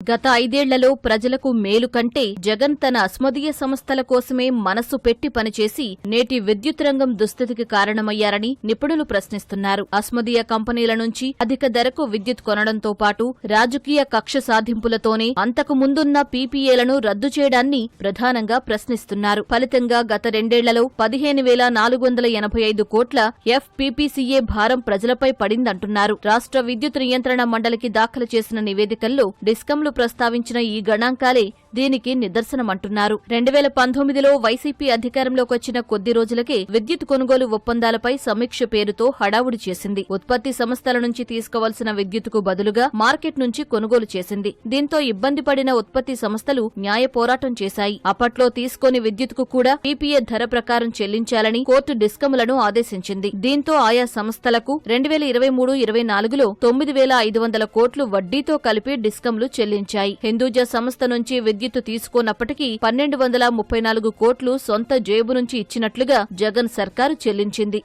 గత ఐదేళ్ళలో ప్రజలకు మేలు కంటే జగన్ తన అస్మదీయ సంస్థల కోసమే మనస్సు పెట్టి పనిచేసి నేటి విద్యుత్ రంగం దుస్థితికి కారణమయ్యారని నిపుణులు ప్రశ్నిస్తున్నారు. అస్మదీయ కంపెనీల నుంచి అధిక ధరకు విద్యుత్ కొనడంతో పాటు రాజకీయ కక్ష సాధింపులతోనే అంతకు ముందున్న పీపీఏలను రద్దు చేయడాన్ని ప్రధానంగా ప్రశ్నిస్తున్నారు. ఫలితంగా గత రెండేళ్ళలో పదిహేను వేల నాలుగు వందల ఎనభై ఐదు కోట్ల ఎఫ్పీపీసీఏ భారం ప్రజలపై పడిందంటున్నారు. రాష్ట్ర విద్యుత్ నియంత్రణ మండలికి దాఖలు చేసిన నివేదికల్లో డిస్కంలు ప్రస్తావించిన ఈ గణాంకాలే దీనికి నిదర్శనమంటున్నారు. రెండు వేల పంతొమ్మిదిలో వైసీపీ అధికారంలోకి వచ్చిన కొద్ది రోజులకే విద్యుత్ కొనుగోలు ఒప్పందాలపై సమీక్ష పేరుతో హడావుడి చేసింది. ఉత్పత్తి సంస్థల నుంచి తీసుకోవాల్సిన విద్యుత్కు బదులుగా మార్కెట్ నుంచి కొనుగోలు చేసింది. దీంతో ఇబ్బంది పడిన ఉత్పత్తి సంస్థలు న్యాయ పోరాటం చేశాయి. అప్పట్లో తీసుకొని విద్యుత్కు కూడా పీపీఏ ధర ప్రకారం చెల్లించాలని కోర్టు డిస్కములను ఆదేశించింది. దీంతో ఆయా సంస్థలకు రెండు వేల ఇరవై మూడు ఇరవై నాలుగులో తొమ్మిది వేల ఐదు వందల కోట్లు వడ్డీతో కలిపి డిస్కంలు చెల్లించాయి. హిందూజా సంస్థ నుంచి విద్యుత్తు తీసుకున్నప్పటికీ పన్నెండు వందల ముప్పై నాలుగు కోట్లు సొంత జేబు నుంచి ఇచ్చినట్లుగా జగన్ సర్కారు చెల్లించింది.